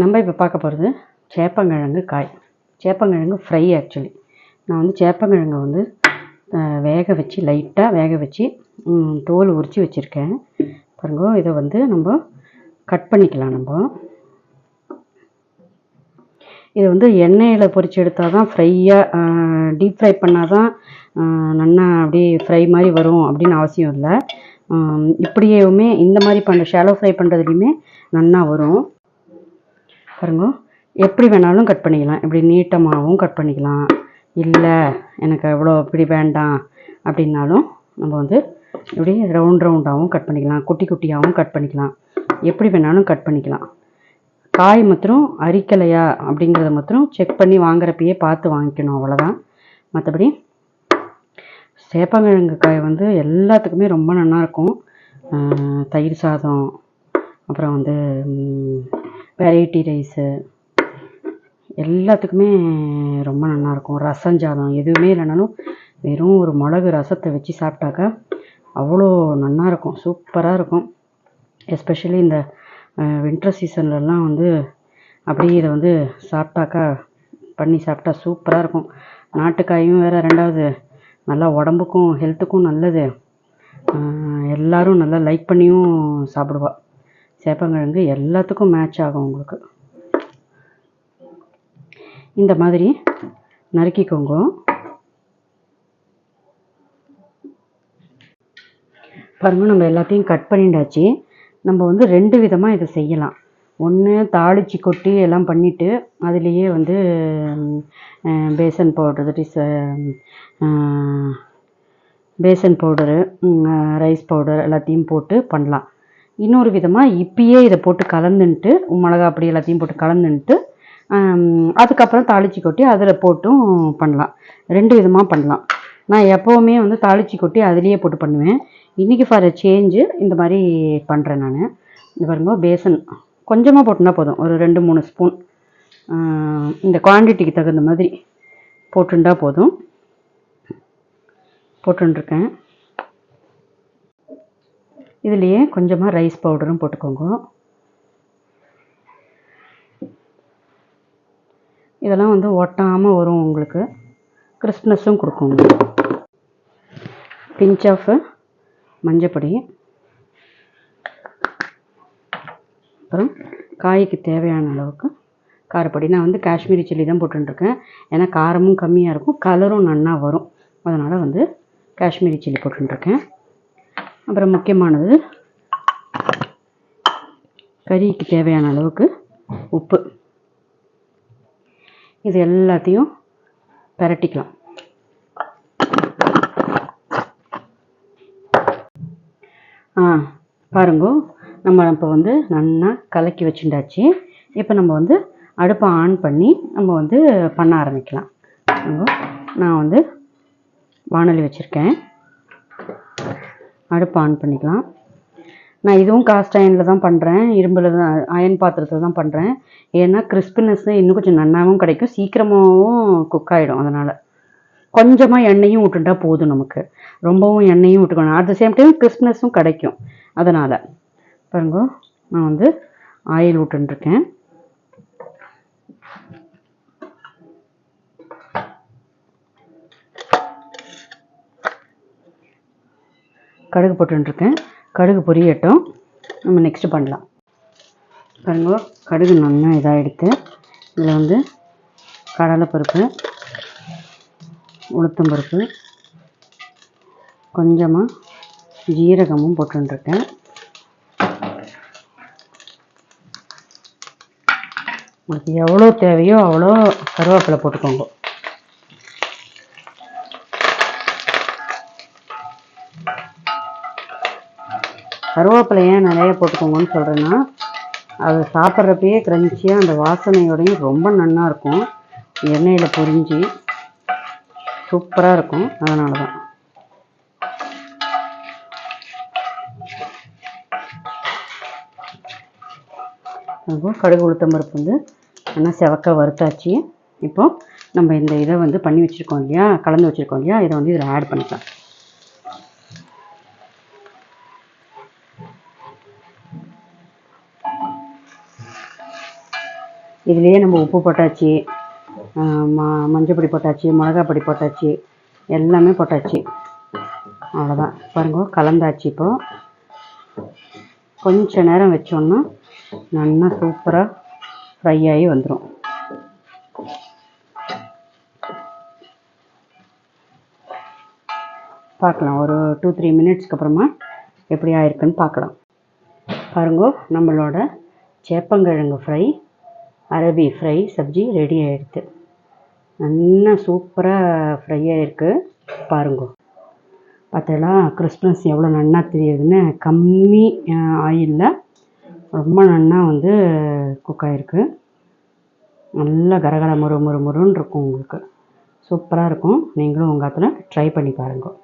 நம்ம இப்போ பார்க்க போகிறது சேப்பங்கிழங்கு காய். சேப்பங்கிழங்கு ஃப்ரை ஆக்சுவலி நான் வந்து சேப்பங்கிழங்கை வந்து வேக வச்சு லைட்டாக வேக வச்சு தோல் உரித்து வச்சுருக்கேன். பாருங்க இதை வந்து நம்ம கட் பண்ணிக்கலாம் நம்ம. இது வந்து எண்ணெயில் பொறிச்சு எடுத்தால் தான் ஃப்ரையாக டீப் ஃப்ரை பண்ணால் தான் நல்லா அப்படியே ஃப்ரை மாதிரி வரும் அப்படின்னு அவசியம் இல்லை. இப்படியுமே இப்படியேவுமே இந்த மாதிரி பண்ண ஷாலோ ஃப்ரை பண்ணுறதுலையுமே நல்லா வரும். பாருங்க. எப்படி வேணாலும் கட் பண்ணிக்கலாம். இப்படி நீட்டமாகவும் கட் பண்ணிக்கலாம். இல்லை எனக்கு அவ்வளோ இப்படி வேண்டாம் அப்படின்னாலும் நம்ம வந்து இப்படி ரவுண்ட் ரவுண்டாகவும் கட் பண்ணிக்கலாம். குட்டி குட்டியாகவும் கட் பண்ணிக்கலாம். எப்படி வேணாலும் கட் பண்ணிக்கலாம். காய் மாத்திரம் அரிக்கலையா அப்படிங்கிறத மாத்திரம் செக் பண்ணி வாங்குறப்பயே பார்த்து வாங்கிக்கணும். அவ்வளோதான் மற்றபடி சேப்பங்கிழங்கு காய் வந்து எல்லாத்துக்குமே ரொம்ப நல்லாயிருக்கும். தயிர் சாதம் அப்புறம் வந்து வெரைட்டி ரைஸு எல்லாத்துக்குமே ரொம்ப நல்லா இருக்கும் ரசம் சாதம் எதுவுமே இல்லைனாலும் வெறும் ஒரு மிளகு ரசத்தை வச்சு சாப்பிட்டாக்கா அவ்வளோ நல்லாயிருக்கும். சூப்பராக இருக்கும். எஸ்பெஷலி இந்த வின்டர் சீசன்லலாம் வந்து அப்படியே இதை வந்து சாப்பிட்டாக்கா பண்ணி சாப்பிட்டா சூப்பராக இருக்கும். நாட்டுக்காயும் வேறு ரெண்டாவது நல்லா உடம்புக்கும் ஹெல்த்துக்கும் நல்லது. எல்லோரும் நல்லா லைக் பண்ணியும் சாப்பிடுவாள் சேப்பங்கிழங்கு எல்லாத்துக்கும் மேட்ச் ஆகும் உங்களுக்கு. இந்த மாதிரி நறுக்கிக்கோங்க பாருங்க நம்ம எல்லாத்தையும் கட் பண்ணிட்டாச்சு. நம்ம வந்து ரெண்டு விதமாக இதை செய்யலாம். ஒன்று தாளிச்சு கொட்டி எல்லாம் பண்ணிவிட்டு அதுலேயே வந்து besan powder that is besan powder rice powder எல்லாத்தையும் போட்டு பண்ணலாம். இன்னொரு விதமாக இப்பயே இதை போட்டு கலந்துன்ட்டு மிளகா அப்படி எல்லாத்தையும் போட்டு கலந்துன்ட்டு அதுக்கப்புறம் தாளிச்சு கொட்டி அதில் போட்டும் பண்ணலாம். ரெண்டு விதமாக பண்ணலாம். நான் எப்போவுமே வந்து தாளிச்சு கொட்டி அதுலேயே போட்டு பண்ணுவேன். இன்றைக்கி ஃபார் சேஞ்சு இந்த மாதிரி பண்ணுறேன் நான். இது பாருங்க பேசன். கொஞ்சமாக போட்டுனா போதும். ஒரு ரெண்டு மூணு ஸ்பூன். இந்த குவான்டிட்டிக்கு தகுந்த மாதிரி போட்டுண்டா போதும். போட்டுருக்கேன் இதுலேயே கொஞ்சமாக ரைஸ் பவுடரும் போட்டுக்கோங்க. இதெல்லாம் வந்து ஒட்டாமல் வரும் உங்களுக்கு. கிறிஸ்ப்னஸும் கொடுக்குங்க பிஞ்ச் ஆஃப் மஞ்சப்பொடி அப்புறம் காய்க்கு தேவையான அளவுக்கு காரப்பொடி நான் வந்து காஷ்மீரி சில்லி தான் போட்டுருக்கேன் ஏன்னா காரமும் கம்மியாக இருக்கும் கலரும் நன்னா வரும். அதனால் வந்து காஷ்மீரி சில்லி போட்டுருக்கேன் அப்புறம் முக்கியமானது கறிக்கு தேவையான அளவுக்கு உப்பு. இது எல்லாத்தையும் பிரட்டிக்கலாம். ஆ பாருங்க. நம்ம இப்போ வந்து நல்லா கலக்கி வச்சுட்டாச்சு. இப்போ நம்ம வந்து அடுப்பை ஆன் பண்ணி நம்ம வந்து பண்ண ஆரம்பிக்கலாம். நான் வந்து வானொலி வச்சுருக்கேன். அடுப்பு ஆன் பண்ணிக்கலாம். நான் இதுவும் காஸ்ட் அயனில் தான் பண்ணுறேன் இரும்பில் தான் அயன் பாத்திரத்தில் தான் பண்ணுறேன் ஏன்னா கிறிஸ்பினஸ் இன்னும் கொஞ்சம் நன்னாவும் கிடைக்கும். சீக்கிரமாகவும் குக் ஆகிடும் அதனால். கொஞ்சமாக எண்ணெயும் விட்டுட்டா போதும் நமக்கு. ரொம்பவும் எண்ணெயும் விட்டுக்கணும். அட் த சேம் டைம் கிறிஸ்பினஸும் கிடைக்கும். அதனால். பாருங்க நான் வந்து ஆயில் விட்டுருக்கேன் கடுகு போட்டுருக்கேன் கடுகு பொரியட்டும். நம்ம நெக்ஸ்ட்டு பண்ணலாம். பாருங்க கடுகு நல்லா இதாகிடுத்து இதில் வந்து கடலைப்பருப்பு உளுத்தம் பருப்பு கொஞ்சமாக ஜீரகமும் போட்டுருக்கேன் உங்களுக்கு எவ்வளோ தேவையோ அவ்வளோ கருவேப்பிலை போட்டுக்கோங்க. கருவேப்பிலை ஏன் நிறைய போட்டுக்கோங்கன்னு சொல்கிறேன்னா அது சாப்பிட்றப்பயே கிரன்ச்சியாக அந்த வாசனையோடையும் ரொம்ப நல்லா இருக்கும். எண்ணெயில் பொரிஞ்சு சூப்பராக இருக்கும். அதனால தான் கடுகு உளுத்தம் பருப்பு வந்து நல்லா செவக்க வறுத்தாச்சு. இப்போ நம்ம இந்த இதை வந்து பண்ணி வச்சுருக்கோம் இல்லையா? கலந்து வச்சுருக்கோம் இல்லையா? இதை வந்து இதில் ஆட் பண்ணிக்கலாம். இதுலேயே நம்ம உப்பு போட்டாச்சு ம மஞ்சள் பொடி போட்டாச்சு மிளகா பொடி போட்டாச்சு எல்லாமே போட்டாச்சு. அவ்வளோதான் பாருங்க கலந்தாச்சு இப்போ. கொஞ்ச நேரம் வச்சோன்னா நல்லா சூப்பராக ஃப்ரை ஆகி வந்துடும் பார்க்கலாம் ஒரு டூ த்ரீ மினிட்ஸ்க்கு அப்புறமா எப்படி ஆயிருக்குன்னு பார்க்கலாம். பாருங்க நம்மளோட சேப்பங்கிழங்கு ஃப்ரை அரபி ஃப்ரை சப்ஜி ரெடி ஆகிடுது நல்லா சூப்பராக ஃப்ரை ஆயிருக்கு. பாருங்க. பார்த்தீங்களா கிறிஸ்மஸ் எவ்வளோ நன்னா தெரியுதுன்னு கம்மி ஆயிலில் ரொம்ப நன்னா வந்து குக் ஆகிருக்கு நல்லா கரகர முறு முறு முருன்னு இருக்கும் உங்களுக்கு. சூப்பராக இருக்கும். நீங்களும் உங்கள் இடத்துல ட்ரை பண்ணி பாருங்கள்